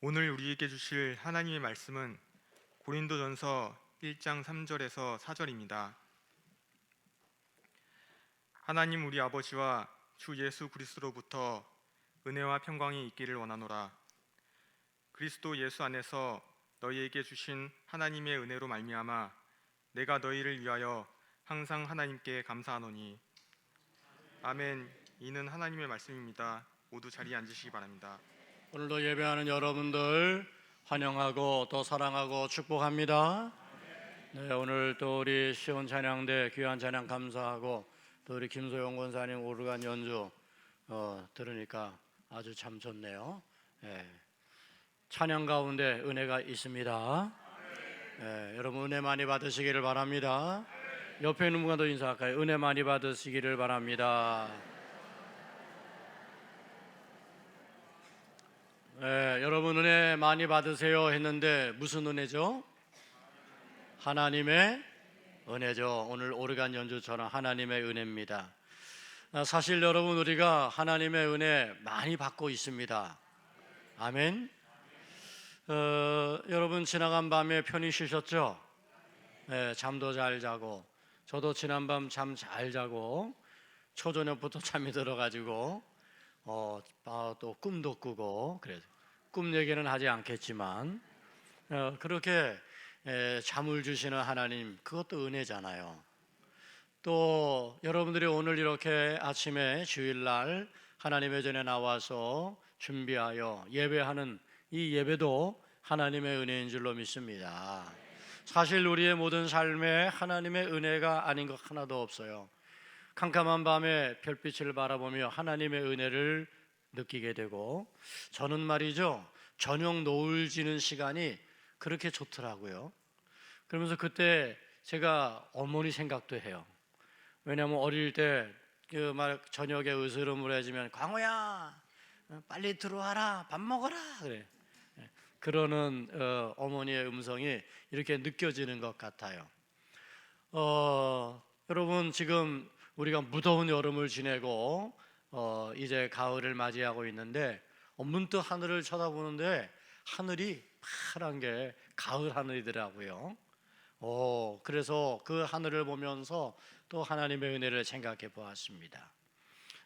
오늘 우리에게 주실 하나님의 말씀은 고린도전서 1장 3절에서 4절입니다. 하나님 우리 아버지와 주 예수 그리스도로부터 은혜와 평강이 있기를 원하노라. 그리스도 예수 안에서 너희에게 주신 하나님의 은혜로 말미암아 내가 너희를 위하여 항상 하나님께 감사하노니 아멘. 이는 하나님의 말씀입니다. 모두 자리에 앉으시기 바랍니다. 오늘도 예배하는 여러분들 환영하고 또 사랑하고 축복합니다. 네, 오늘 또 우리 시온 찬양대 귀한 찬양 감사하고 또 우리 김소영 권사님 오르간 연주 어, 들으니까 아주 참 좋네요. 예. 찬양 가운데 은혜가 있습니다. 예, 여러분 은혜 많이 받으시기를 바랍니다. 옆에 있는 분과도 인사할까요? 은혜 많이 받으시기를 바랍니다. 네, 여러분 은혜 많이 받으세요 했는데 무슨 은혜죠? 하나님의 은혜죠. 오늘 오르간 연주처럼 하나님의 은혜입니다. 아, 사실 여러분 우리가 하나님의 은혜 많이 받고 있습니다. 아멘. 어, 여러분 지나간 밤에 편히 쉬셨죠? 네, 잠도 잘 자고 저도 지난밤 잠 잘 자고 초저녁부터 잠이 들어가지고 어, 아, 또 꿈도 꾸고 그래 꿈 얘기는 하지 않겠지만 어, 그렇게 에, 잠을 주시는 하나님 그것도 은혜잖아요. 또 여러분들이 오늘 이렇게 아침에 주일날 하나님의 전에 나와서 준비하여 예배하는 이 예배도 하나님의 은혜인 줄로 믿습니다. 사실 우리의 모든 삶에 하나님의 은혜가 아닌 것 하나도 없어요. 캄캄한 밤에 별빛을 바라보며 하나님의 은혜를 느끼게 되고 저는 말이죠 저녁 노을 지는 시간이 그렇게 좋더라고요. 그러면서 그때 제가 어머니 생각도 해요. 왜냐하면 어릴 때그말 저녁에 으스름을해지면 광호야 빨리 들어와라 밥 먹어라 그래. 그러는 어, 어머니의 음성이 이렇게 느껴지는 것 같아요. 어, 여러분 지금 우리가 무더운 여름을 지내고 어, 이제 가을을 맞이하고 있는데 어, 문득 하늘을 쳐다보는데 하늘이 파란 게 가을 하늘이더라고요. 어, 그래서 그 하늘을 보면서 또 하나님의 은혜를 생각해 보았습니다.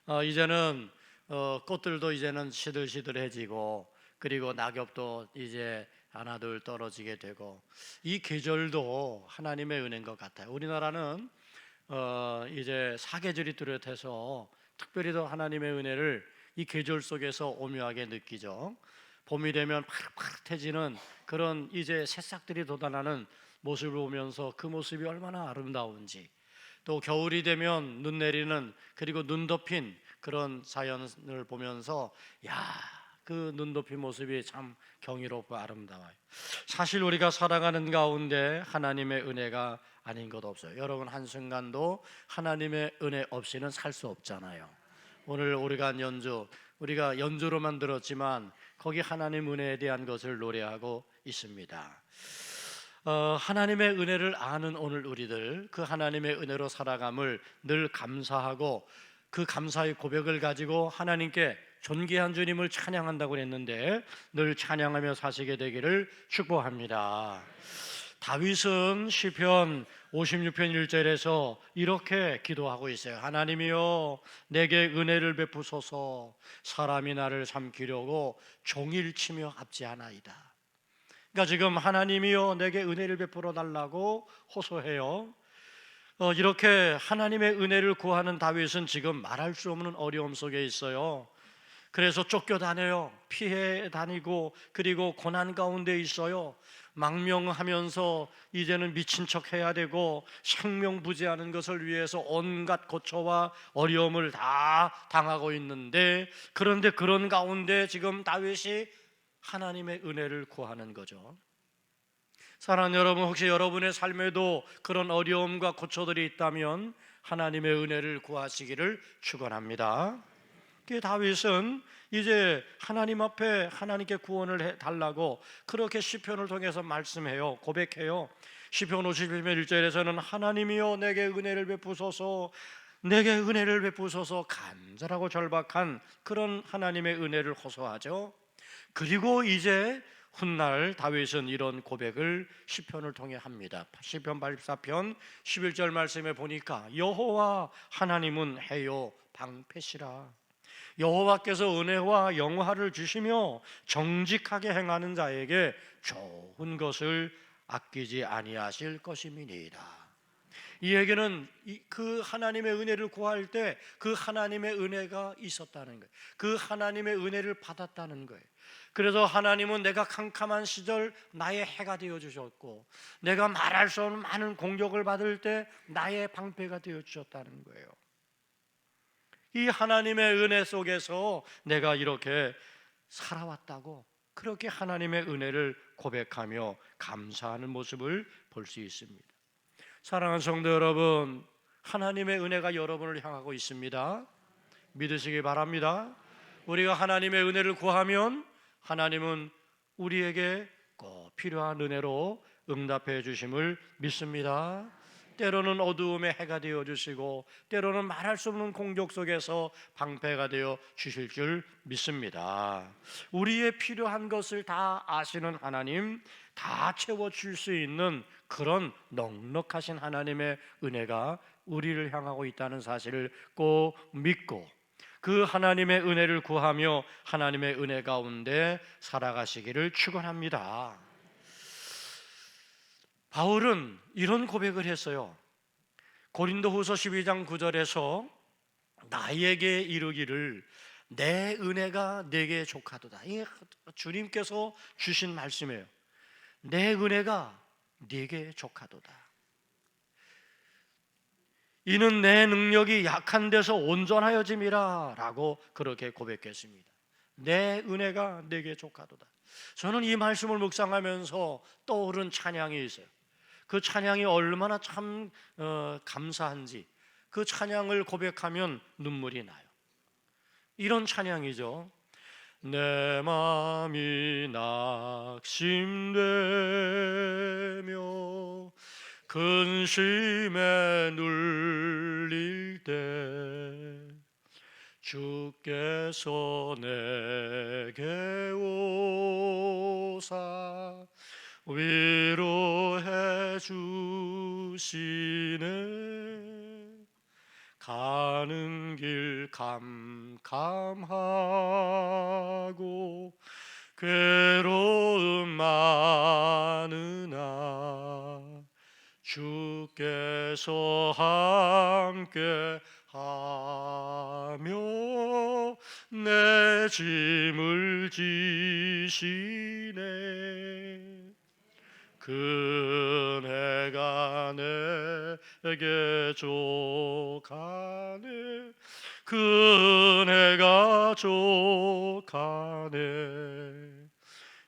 어, 이제는 어, 꽃들도 이제는 시들시들해지고 그리고 낙엽도 이제 하나둘 떨어지게 되고 이 계절도 하나님의 은혜인 것 같아요. 우리나라는 어, 이제 사계절이 뚜렷해서 특별히 더 하나님의 은혜를 이 계절 속에서 오묘하게 느끼죠. 봄이 되면 파릇파릇해지는 그런 이제 새싹들이 돋아나는 모습을 보면서 그 모습이 얼마나 아름다운지 또 겨울이 되면 눈 내리는 그리고 눈 덮인 그런 자연을 보면서 야, 그눈 덮인 모습이 참 경이롭고 아름다워요. 사실 우리가 살아가는 가운데 하나님의 은혜가 아닌 것 없어요. 여러분 한순간도 하나님의 은혜 없이는 살 수 없잖아요. 오늘 우리가 연주 우리가 연주로만 들었지만 거기 하나님 은혜에 대한 것을 노래하고 있습니다. 어, 하나님의 은혜를 아는 오늘 우리들 그 하나님의 은혜로 살아감을 늘 감사하고 그 감사의 고백을 가지고 하나님께 존귀한 주님을 찬양한다고 했는데 늘 찬양하며 사시게 되기를 축복합니다. 다윗은 시편 56편 1절에서 이렇게 기도하고 있어요. 하나님이여 내게 은혜를 베푸소서 사람이 나를 삼키려고 종일 치며 압지하나이다. 그러니까 지금 하나님이여 내게 은혜를 베풀어 달라고 호소해요. 어, 이렇게 하나님의 은혜를 구하는 다윗은 지금 말할 수 없는 어려움 속에 있어요. 그래서 쫓겨다녀요. 피해 다니고 그리고 고난 가운데 있어요. 망명하면서 이제는 미친 척 해야 되고 생명부지하는 것을 위해서 온갖 고초와 어려움을 다 당하고 있는데 그런데 그런 가운데 지금 다윗이 하나님의 은혜를 구하는 거죠. 사랑하는 여러분 혹시 여러분의 삶에도 그런 어려움과 고초들이 있다면 하나님의 은혜를 구하시기를 축원합니다. 그 다윗은 이제 하나님 앞에 하나님께 구원을 해 달라고 그렇게 시편을 통해서 말씀해요. 고백해요. 시편 51편 1절에서는 하나님이여 내게 은혜를 베푸소서 내게 은혜를 베푸소서 간절하고 절박한 그런 하나님의 은혜를 호소하죠. 그리고 이제 훗날 다윗은 이런 고백을 시편을 통해 합니다. 시편 84편 11절 말씀에 보니까 여호와 하나님은 해요 방패시라. 여호와께서 은혜와 영화를 주시며 정직하게 행하는 자에게 좋은 것을 아끼지 아니하실 것임이니이다. 이 얘기는 이- 그 하나님의 은혜를 구할 때 그 하나님의 은혜가 있었다는 거예요. 그 하나님의 은혜를 받았다는 거예요. 그래서 하나님은 내가 캄캄한 시절 나의 해가 되어 주셨고 내가 말할 수 없는 많은 공격을 받을 때 나의 방패가 되어 주셨다는 거예요. 이 하나님의 은혜 속에서 내가 이렇게 살아왔다고 그렇게 하나님의 은혜를 고백하며 감사하는 모습을 볼 수 있습니다. 사랑하는 성도 여러분, 하나님의 은혜가 여러분을 향하고 있습니다. 믿으시기 바랍니다. 우리가 하나님의 은혜를 구하면 하나님은 우리에게 꼭 필요한 은혜로 응답해 주심을 믿습니다. 때로는 어두움의 해가 되어 주시고 때로는 말할 수 없는 공격 속에서 방패가 되어 주실 줄 믿습니다. 우리의 필요한 것을 다 아시는 하나님, 다 채워 줄 수 있는 그런 넉넉하신 하나님의 은혜가 우리를 향하고 있다는 사실을 꼭 믿고 그 하나님의 은혜를 구하며 하나님의 은혜 가운데 살아가시기를 축원합니다. 바울은 이런 고백을 했어요. 고린도후서 12장 9절에서 나에게 이르기를 내 은혜가 내게 족하도다. 주님께서 주신 말씀이에요. 내 은혜가 네게 족하도다. 이는 내 능력이 약한 데서 온전하여짐이라라고 그렇게 고백했습니다. 내 은혜가 내게 족하도다. 저는 이 말씀을 묵상하면서 떠오른 찬양이 있어요. 그 찬양이 얼마나 참 어, 감사한지 그 찬양을 고백하면 눈물이 나요. 이런 찬양이죠. 내 마음이 낙심되며 근심에 눌릴 때 주께서 내게 오사 위로해 주시네. 가는 길 캄캄하고 괴로움 많으나 주께서 함께 하며 내 짐을 지시네. 그네가 내게 족하네. 그네가 족하네.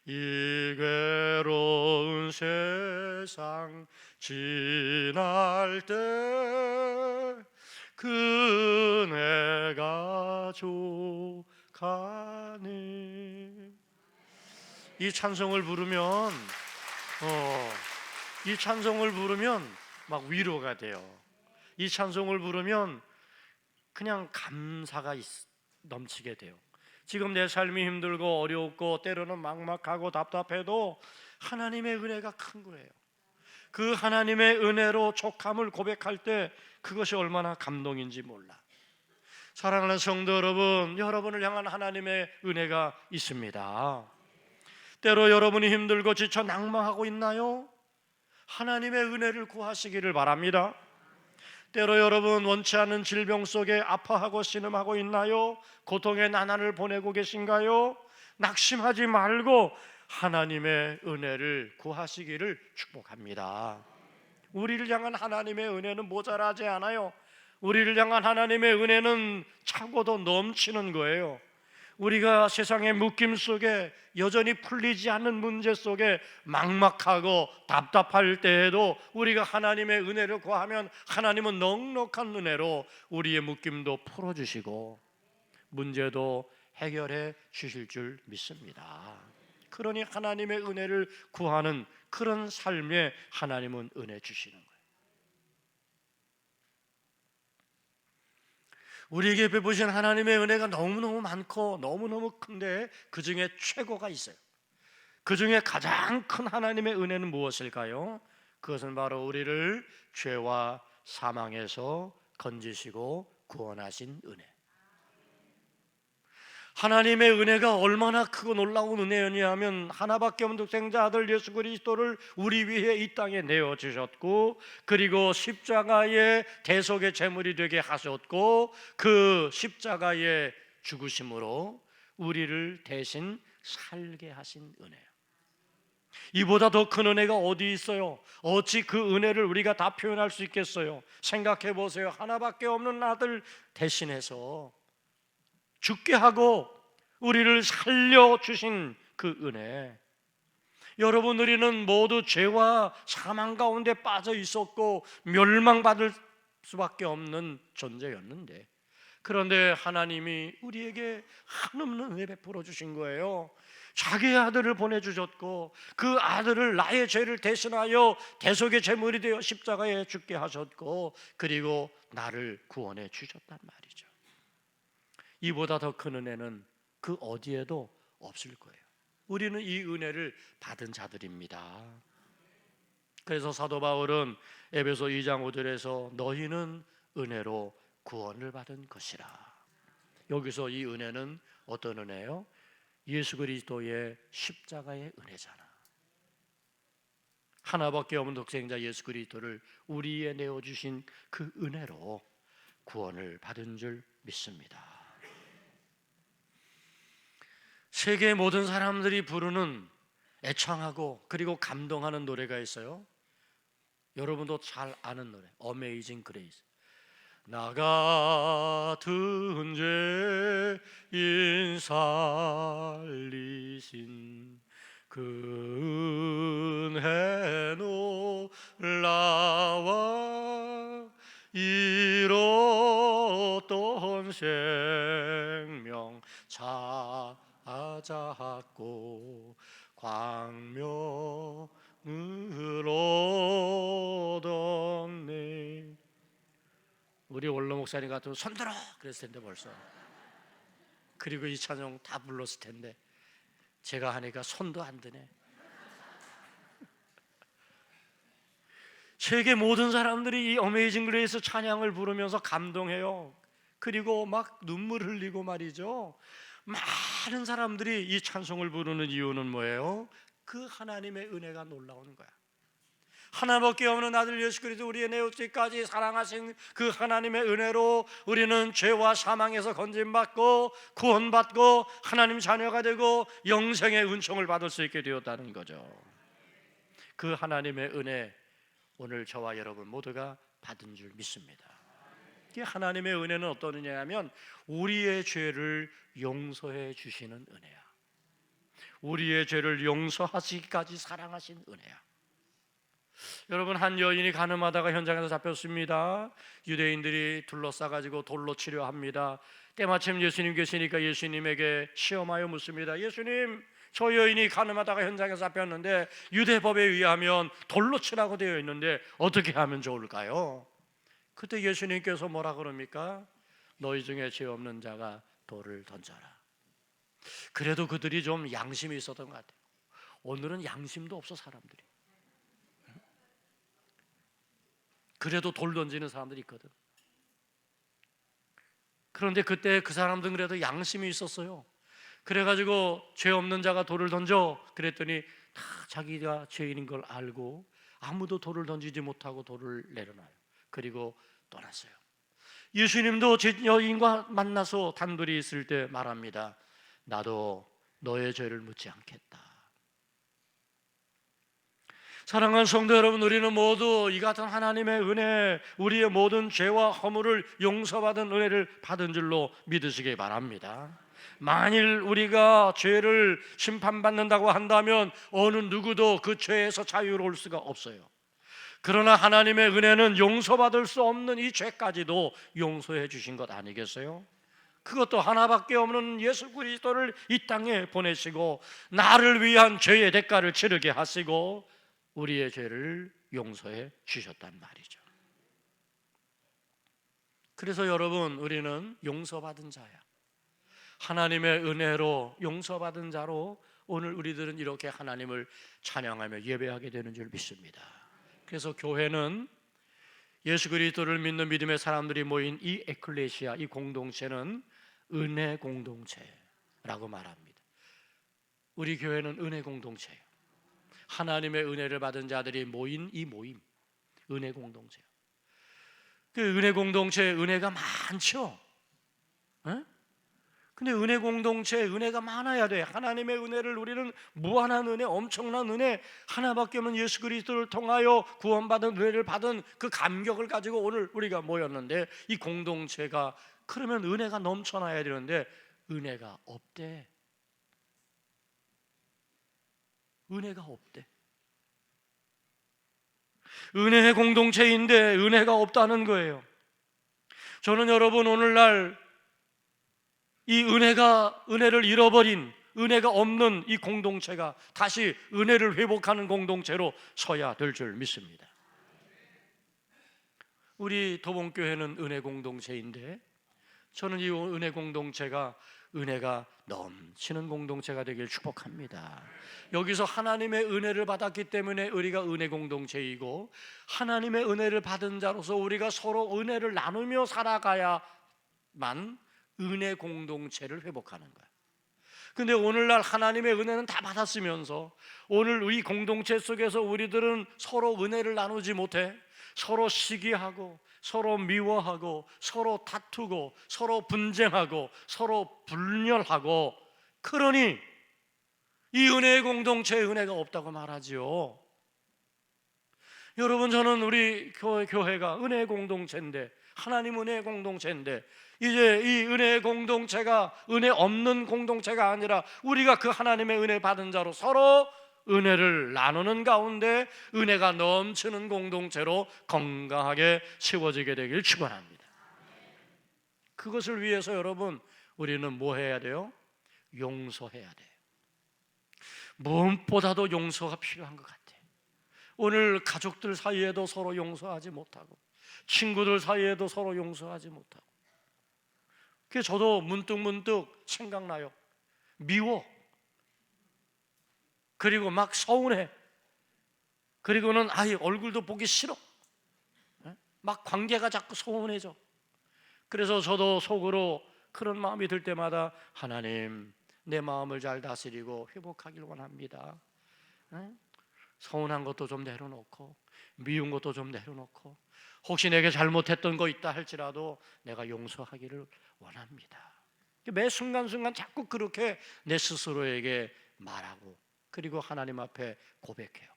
이 괴로운 세상 지날 때 그네가 족하네. 이 찬송을 부르면 어, 이 찬송을 부르면 막 위로가 돼요. 이 찬송을 부르면 그냥 감사가 있- 넘치게 돼요. 지금 내 삶이 힘들고 어렵고 때로는 막막하고 답답해도 하나님의 은혜가 큰 거예요. 그 하나님의 은혜로 족함을 고백할 때 그것이 얼마나 감동인지 몰라. 사랑하는 성도 여러분, 여러분을 향한 하나님의 은혜가 있습니다. 때로 여러분이 힘들고 지쳐 낭망하고 있나요? 하나님의 은혜를 구하시기를 바랍니다. 때로 여러분 원치 않은 질병 속에 아파하고 신음하고 있나요? 고통의 나날을 보내고 계신가요? 낙심하지 말고 하나님의 은혜를 구하시기를 축복합니다. 우리를 향한 하나님의 은혜는 모자라지 않아요. 우리를 향한 하나님의 은혜는 차고도 넘치는 거예요. 우리가 세상의 묶임 속에 여전히 풀리지 않는 문제 속에 막막하고 답답할 때에도 우리가 하나님의 은혜를 구하면 하나님은 넉넉한 은혜로 우리의 묶임도 풀어주시고 문제도 해결해 주실 줄 믿습니다. 그러니 하나님의 은혜를 구하는 그런 삶에 하나님은 은혜 주시는 거예요. 우리에게 베푸신 하나님의 은혜가 너무너무 많고 너무너무 큰데 그 중에 최고가 있어요. 그 중에 가장 큰 하나님의 은혜는 무엇일까요? 그것은 바로 우리를 죄와 사망에서 건지시고 구원하신 은혜. 하나님의 은혜가 얼마나 크고 놀라운 은혜였냐면 하나밖에 없는 독생자 아들 예수 그리스도를 우리 위해 이 땅에 내어 주셨고 그리고 십자가의 대속의 제물이 되게 하셨고 그 십자가의 죽으심으로 우리를 대신 살게 하신 은혜요. 이보다 더 큰 은혜가 어디 있어요? 어찌 그 은혜를 우리가 다 표현할 수 있겠어요? 생각해 보세요. 하나밖에 없는 아들 대신해서 죽게 하고 우리를 살려 주신 그 은혜. 여러분 우리는 모두 죄와 사망 가운데 빠져 있었고 멸망받을 수밖에 없는 존재였는데 그런데 하나님이 우리에게 한없는 은혜 베풀어 주신 거예요. 자기의 아들을 보내주셨고 그 아들을 나의 죄를 대신하여 대속의 제물이 되어 십자가에 죽게 하셨고 그리고 나를 구원해 주셨단 말이죠. 이보다 더 큰 은혜는 그 어디에도 없을 거예요. 우리는 이 은혜를 받은 자들입니다. 그래서 사도 바울은 에베소 2장 5절에서 너희는 은혜로 구원을 받은 것이라. 여기서 이 은혜는 어떤 은혜요? 예수 그리스도의 십자가의 은혜잖아. 하나밖에 없는 독생자 예수 그리스도를 우리에 내어 주신 그 은혜로 구원을 받은 줄 믿습니다. 세계 모든 사람들이 부르는 애창하고 그리고 감동하는 노래가 있어요. 여러분도 잘 아는 노래, Amazing Grace. 나 같은 죄인 살리신 그 은혜 놀라와 잃었던 생명 찾았고 광명을 얻었네. 우리 원로 목사님 같으면 손들어! 그랬을 텐데 벌써. 그리고 이 찬양 다 불렀을 텐데 제가 하니까 손도 안 드네. 세계 모든 사람들이 이 어메이징 그레이스 찬양을 부르면서 감동해요. 그리고 막 눈물 흘리고 말이죠 많은 사람들이 이 찬송을 부르는 이유는 뭐예요? 그 하나님의 은혜가 놀라운 거야 하나밖에 없는 아들 예수 그리스도 우리의 내어주기까지 사랑하신 그 하나님의 은혜로 우리는 죄와 사망에서 건진받고 구원받고 하나님 자녀가 되고 영생의 은총을 받을 수 있게 되었다는 거죠. 그 하나님의 은혜 오늘 저와 여러분 모두가 받은 줄 믿습니다. 이 하나님의 은혜는 어떤 은혜냐면 우리의 죄를 용서해 주시는 은혜야. 우리의 죄를 용서하시기까지 사랑하신 은혜야. 여러분 한 여인이 가늠하다가 현장에서 잡혔습니다. 유대인들이 둘러싸 가지고 돌로 치료합니다. 때마침 예수님 계시니까 예수님에게 시험하여 묻습니다. 예수님, 저 여인이 가늠하다가 현장에서 잡혔는데 유대법에 의하면 돌로 치라고 되어 있는데 어떻게 하면 좋을까요? 그때 예수님께서 뭐라 그럽니까? 너희 중에 죄 없는 자가 돌을 던져라. 그래도 그들이 좀 양심이 있었던 것 같아요. 오늘은 양심도 없어 사람들이. 그래도 돌 던지는 사람들이 있거든. 그런데 그때 그 사람들은 그래도 양심이 있었어요. 그래가지고 죄 없는 자가 돌을 던져 그랬더니 다 자기가 죄인인 걸 알고 아무도 돌을 던지지 못하고 돌을 내려놔요. 그리고 떠났어요. 예수님도 제 여인과 만나서 단둘이 있을 때 말합니다. 나도 너의 죄를 묻지 않겠다. 사랑하는 성도 여러분, 우리는 모두 이 같은 하나님의 은혜, 우리의 모든 죄와 허물을 용서받은 은혜를 받은 줄로 믿으시기 바랍니다. 만일 우리가 죄를 심판받는다고 한다면 어느 누구도 그 죄에서 자유로울 수가 없어요. 그러나 하나님의 은혜는 용서받을 수 없는 이 죄까지도 용서해 주신 것 아니겠어요? 그것도 하나밖에 없는 예수 그리스도를 이 땅에 보내시고 나를 위한 죄의 대가를 치르게 하시고 우리의 죄를 용서해 주셨단 말이죠. 그래서 여러분 우리는 용서받은 자야. 하나님의 은혜로 용서받은 자로 오늘 우리들은 이렇게 하나님을 찬양하며 예배하게 되는 줄 믿습니다. 그래서 교회는 예수 그리스도를 믿는 믿음의 사람들이 모인 이 에클레시아 이 공동체는 은혜 공동체라고 말합니다. 우리 교회는 은혜 공동체예요. 하나님의 은혜를 받은 자들이 모인 이 모임 은혜 공동체. 그 은혜 공동체에 은혜가 많죠. 에? 근데 은혜 공동체에 은혜가 많아야 돼. 하나님의 은혜를 우리는 무한한 은혜, 엄청난 은혜, 하나밖에 없는 예수 그리스도를 통하여 구원받은 은혜를 받은 그 감격을 가지고 오늘 우리가 모였는데 이 공동체가 그러면 은혜가 넘쳐나야 되는데 은혜가 없대. 은혜가 없대. 은혜의 공동체인데 은혜가 없다는 거예요. 저는 여러분 오늘날 이 은혜가 은혜를 잃어버린 은혜가 없는 이 공동체가 다시 은혜를 회복하는 공동체로 서야 될 줄 믿습니다. 우리 도봉교회는 은혜 공동체인데 저는 이 은혜 공동체가 은혜가 넘치는 공동체가 되길 축복합니다. 여기서 하나님의 은혜를 받았기 때문에 우리가 은혜 공동체이고 하나님의 은혜를 받은 자로서 우리가 서로 은혜를 나누며 살아가야만 은혜 공동체를 회복하는 거야. 근데 오늘날 하나님의 은혜는 다 받았으면서 오늘 이 공동체 속에서 우리들은 서로 은혜를 나누지 못해 서로 시기하고 서로 미워하고 서로 다투고 서로 분쟁하고 서로 분열하고 그러니 이 은혜의 공동체에 은혜가 없다고 말하지요. 여러분 저는 우리 교회, 교회가 은혜의 공동체인데 하나님 은혜의 공동체인데 이제 이 은혜의 공동체가 은혜 없는 공동체가 아니라 우리가 그 하나님의 은혜 받은 자로 서로 은혜를 나누는 가운데 은혜가 넘치는 공동체로 건강하게 세워지게 되길 축원합니다. 그것을 위해서 여러분 우리는 뭐 해야 돼요? 용서해야 돼요. 무엇보다도 용서가 필요한 것 같아요. 오늘 가족들 사이에도 서로 용서하지 못하고 친구들 사이에도 서로 용서하지 못하고 그 저도 문득 문득 생각나요. 미워. 그리고 막 서운해. 그리고는 아예 얼굴도 보기 싫어. 예? 막 관계가 자꾸 서운해져. 그래서 저도 속으로 그런 마음이 들 때마다 하나님 내 마음을 잘 다스리고 회복하길 원합니다. 예? 서운한 것도 좀 내려놓고 미운 것도 좀 내려놓고 혹시 내게 잘못했던 거 있다 할지라도 내가 용서하기를 원합니다. 매 순간순간 자꾸 그렇게 내 스스로에게 말하고 그리고 하나님 앞에 고백해요.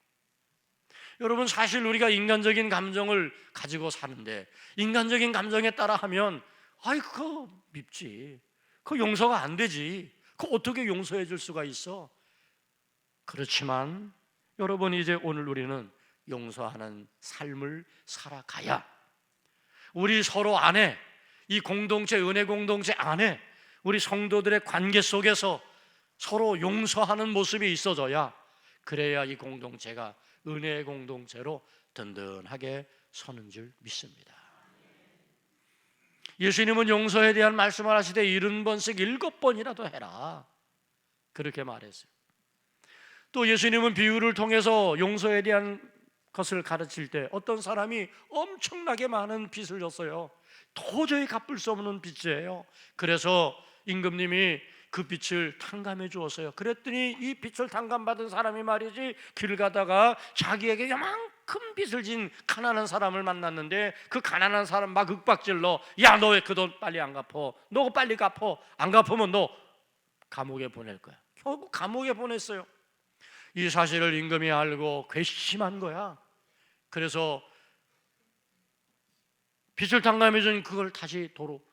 여러분 사실 우리가 인간적인 감정을 가지고 사는데 인간적인 감정에 따라 하면 아이 그거 밉지. 그거 용서가 안 되지. 그거 어떻게 용서해 줄 수가 있어? 그렇지만 여러분 이제 오늘 우리는 용서하는 삶을 살아가야 우리 서로 안에 이 공동체 은혜 공동체 안에 우리 성도들의 관계 속에서 서로 용서하는 모습이 있어져야 그래야 이 공동체가 은혜의 공동체로 든든하게 서는 줄 믿습니다. 예수님은 용서에 대한 말씀을 하시되 일흔 번씩 일곱 번이라도 해라. 그렇게 말했어요. 또 예수님은 비유를 통해서 용서에 대한 것을 가르칠 때 어떤 사람이 엄청나게 많은 빚을 졌어요. 도저히 갚을 수 없는 빚이에요. 그래서 임금님이 그 빚을 탕감해 주었어요. 그랬더니 이 빚을 탕감받은 사람이 말이지 길 가다가 자기에게 요만큼 빚을 진 가난한 사람을 만났는데 그 가난한 사람 막 윽박질러 야 너 왜 그 돈 빨리 안 갚어? 너 빨리 갚어. 안 갚으면 너 감옥에 보낼 거야. 결국 감옥에 보냈어요. 이 사실을 임금이 알고 괘씸한 거야. 그래서 빚을 탕감해 준 그걸 다시 도로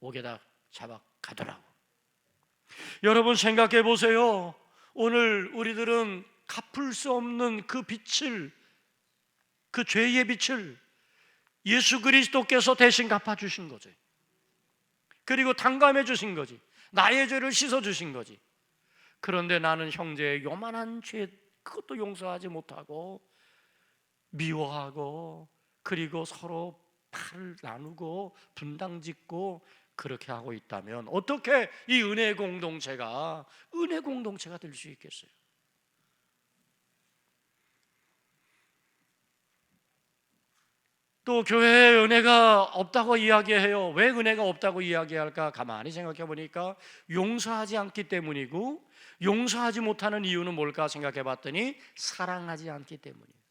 옥에다 잡아 가더라고. 여러분 생각해 보세요. 오늘 우리들은 갚을 수 없는 그 빚을 그 죄의 빚을 예수 그리스도께서 대신 갚아 주신 거죠. 그리고 탕감해 주신 거지. 나의 죄를 씻어 주신 거지. 그런데 나는 형제의 요만한 죄 그것도 용서하지 못하고 미워하고 그리고 서로 팔을 나누고 분당 짓고 그렇게 하고 있다면 어떻게 이 은혜 공동체가 은혜 공동체가 될 수 있겠어요? 또 교회에 은혜가 없다고 이야기해요. 왜 은혜가 없다고 이야기할까? 가만히 생각해 보니까 용서하지 않기 때문이고 용서하지 못하는 이유는 뭘까 생각해 봤더니 사랑하지 않기 때문이에요.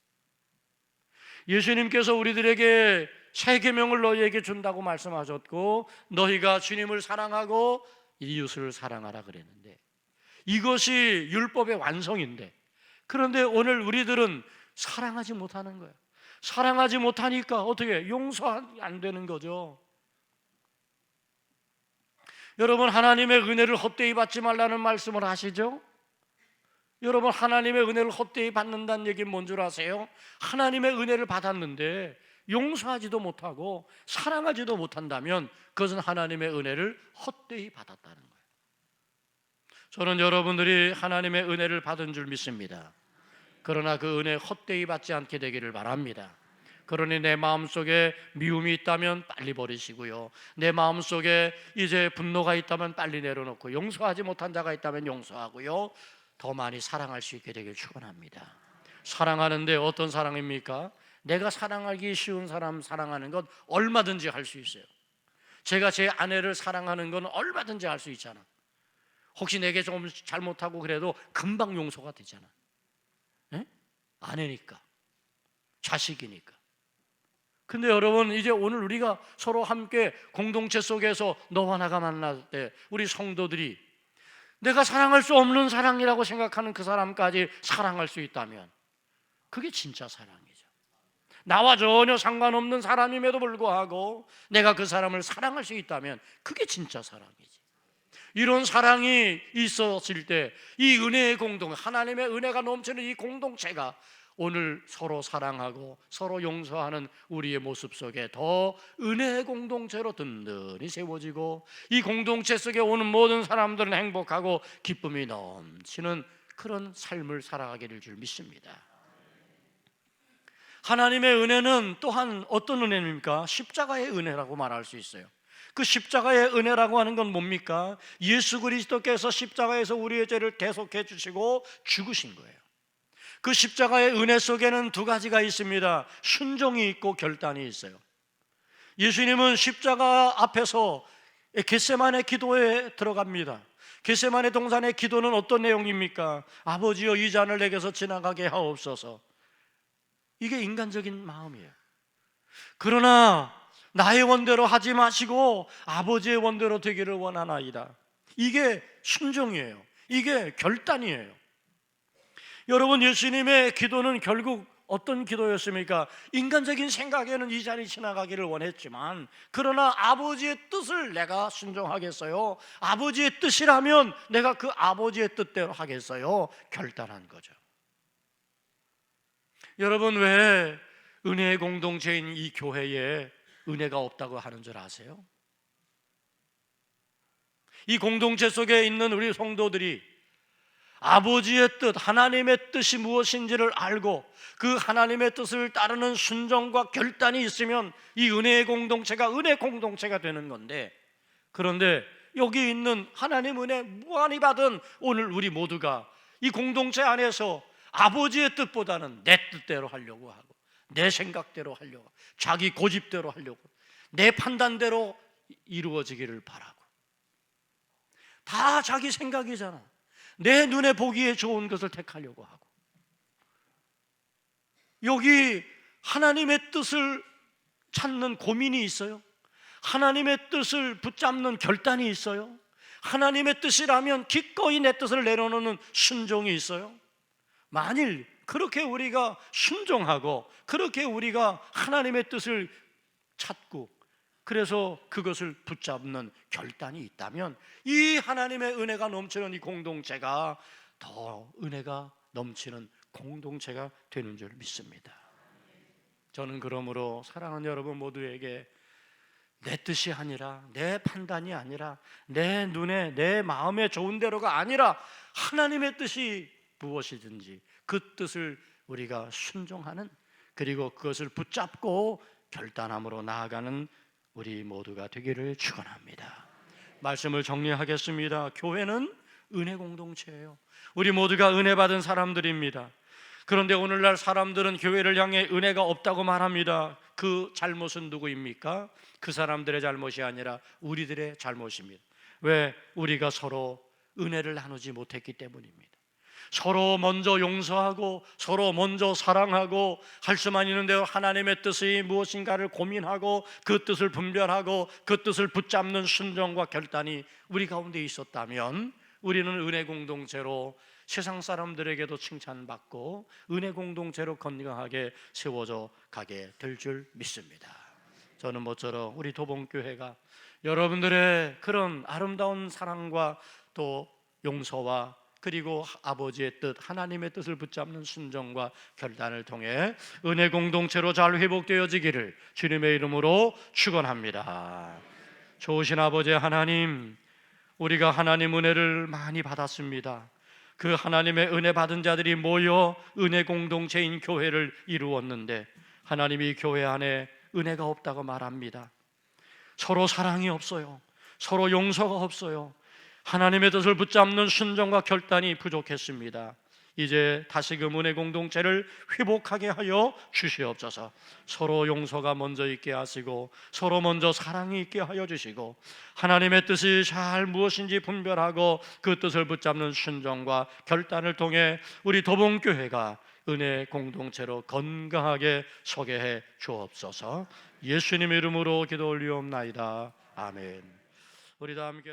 예수님께서 우리들에게 세 계명을 너희에게 준다고 말씀하셨고 너희가 주님을 사랑하고 이웃을 사랑하라 그랬는데 이것이 율법의 완성인데 그런데 오늘 우리들은 사랑하지 못하는 거예요. 사랑하지 못하니까 어떻게 용서 안 되는 거죠. 여러분 하나님의 은혜를 헛되이 받지 말라는 말씀을 하시죠? 여러분 하나님의 은혜를 헛되이 받는다는 얘기는 뭔 줄 아세요? 하나님의 은혜를 받았는데 용서하지도 못하고 사랑하지도 못한다면 그것은 하나님의 은혜를 헛되이 받았다는 거예요. 저는 여러분들이 하나님의 은혜를 받은 줄 믿습니다. 그러나 그 은혜 헛되이 받지 않게 되기를 바랍니다. 그러니 내 마음속에 미움이 있다면 빨리 버리시고요. 내 마음속에 이제 분노가 있다면 빨리 내려놓고 용서하지 못한 자가 있다면 용서하고요. 더 많이 사랑할 수 있게 되길 축원합니다. 사랑하는데 어떤 사랑입니까? 내가 사랑하기 쉬운 사람 사랑하는 건 얼마든지 할 수 있어요. 제가 제 아내를 사랑하는 건 얼마든지 할 수 있잖아. 혹시 내게 좀 잘못하고 그래도 금방 용서가 되잖아. 예? 아내니까. 자식이니까. 근데 여러분 이제 오늘 우리가 서로 함께 공동체 속에서 너와 나가 만날 때 우리 성도들이 내가 사랑할 수 없는 사랑이라고 생각하는 그 사람까지 사랑할 수 있다면 그게 진짜 사랑이죠. 나와 전혀 상관없는 사람임에도 불구하고 내가 그 사람을 사랑할 수 있다면 그게 진짜 사랑이지. 이런 사랑이 있었을 때 이 은혜의 공동, 하나님의 은혜가 넘치는 이 공동체가 오늘 서로 사랑하고 서로 용서하는 우리의 모습 속에 더 은혜의 공동체로 든든히 세워지고 이 공동체 속에 오는 모든 사람들은 행복하고 기쁨이 넘치는 그런 삶을 살아가게 될줄 믿습니다. 하나님의 은혜는 또한 어떤 은혜입니까? 십자가의 은혜라고 말할 수 있어요. 그 십자가의 은혜라고 하는 건 뭡니까? 예수 그리스도께서 십자가에서 우리의 죄를 대속해 주시고 죽으신 거예요. 그 십자가의 은혜 속에는 두 가지가 있습니다. 순종이 있고 결단이 있어요. 예수님은 십자가 앞에서 겟세만의 기도에 들어갑니다. 겟세만의 동산의 기도는 어떤 내용입니까? 아버지여 이 잔을 내게서 지나가게 하옵소서. 이게 인간적인 마음이에요. 그러나 나의 원대로 하지 마시고 아버지의 원대로 되기를 원하나이다. 이게 순종이에요. 이게 결단이에요. 여러분 예수님의 기도는 결국 어떤 기도였습니까? 인간적인 생각에는 이 잔이 지나가기를 원했지만 그러나 아버지의 뜻을 내가 순종하겠어요. 아버지의 뜻이라면 내가 그 아버지의 뜻대로 하겠어요. 결단한 거죠. 여러분 왜 은혜의 공동체인 이 교회에 은혜가 없다고 하는 줄 아세요? 이 공동체 속에 있는 우리 성도들이 아버지의 뜻, 하나님의 뜻이 무엇인지를 알고 그 하나님의 뜻을 따르는 순종과 결단이 있으면 이 은혜의 공동체가 은혜 공동체가 되는 건데 그런데 여기 있는 하나님 은혜 무한히 받은 오늘 우리 모두가 이 공동체 안에서 아버지의 뜻보다는 내 뜻대로 하려고 하고 내 생각대로 하려고 자기 고집대로 하려고 내 판단대로 이루어지기를 바라고 다 자기 생각이잖아. 내 눈에 보기에 좋은 것을 택하려고 하고 여기 하나님의 뜻을 찾는 고민이 있어요. 하나님의 뜻을 붙잡는 결단이 있어요. 하나님의 뜻이라면 기꺼이 내 뜻을 내려놓는 순종이 있어요. 만일 그렇게 우리가 순종하고 그렇게 우리가 하나님의 뜻을 찾고 그래서 그것을 붙잡는 결단이 있다면 이 하나님의 은혜가 넘치는 이 공동체가 더 은혜가 넘치는 공동체가 되는 줄 믿습니다. 저는 그러므로 사랑하는 여러분 모두에게 내 뜻이 아니라 내 판단이 아니라 내 눈에 내 마음에 좋은 대로가 아니라 하나님의 뜻이 무엇이든지 그 뜻을 우리가 순종하는 그리고 그것을 붙잡고 결단함으로 나아가는 우리 모두가 되기를 축원합니다. 말씀을 정리하겠습니다. 교회는 은혜 공동체예요. 우리 모두가 은혜 받은 사람들입니다. 그런데 오늘날 사람들은 교회를 향해 은혜가 없다고 말합니다. 그 잘못은 누구입니까? 그 사람들의 잘못이 아니라 우리들의 잘못입니다. 왜 우리가 서로 은혜를 나누지 못했기 때문입니다. 서로 먼저 용서하고 서로 먼저 사랑하고 할 수만 있는 대로 하나님의 뜻이 무엇인가를 고민하고 그 뜻을 분별하고 그 뜻을 붙잡는 순종과 결단이 우리 가운데 있었다면 우리는 은혜 공동체로 세상 사람들에게도 칭찬받고 은혜 공동체로 건강하게 세워져 가게 될 줄 믿습니다. 저는 모처럼 우리 도봉교회가 여러분들의 그런 아름다운 사랑과 또 용서와 그리고 아버지의 뜻, 하나님의 뜻을 붙잡는 순종과 결단을 통해 은혜 공동체로 잘 회복되어지기를 주님의 이름으로 축원합니다. 좋으신 아버지 하나님, 우리가 하나님 은혜를 많이 받았습니다. 그 하나님의 은혜 받은 자들이 모여 은혜 공동체인 교회를 이루었는데 하나님이 교회 안에 은혜가 없다고 말합니다. 서로 사랑이 없어요. 서로 용서가 없어요. 하나님의 뜻을 붙잡는 순종과 결단이 부족했습니다. 이제 다시금 은혜 공동체를 회복하게 하여 주시옵소서. 서로 용서가 먼저 있게 하시고 서로 먼저 사랑이 있게 하여 주시고 하나님의 뜻이 잘 무엇인지 분별하고 그 뜻을 붙잡는 순종과 결단을 통해 우리 도봉 교회가 은혜 공동체로 건강하게 소개해 주옵소서. 예수님의 이름으로 기도 올리옵나이다. 아멘. 우리 다 함께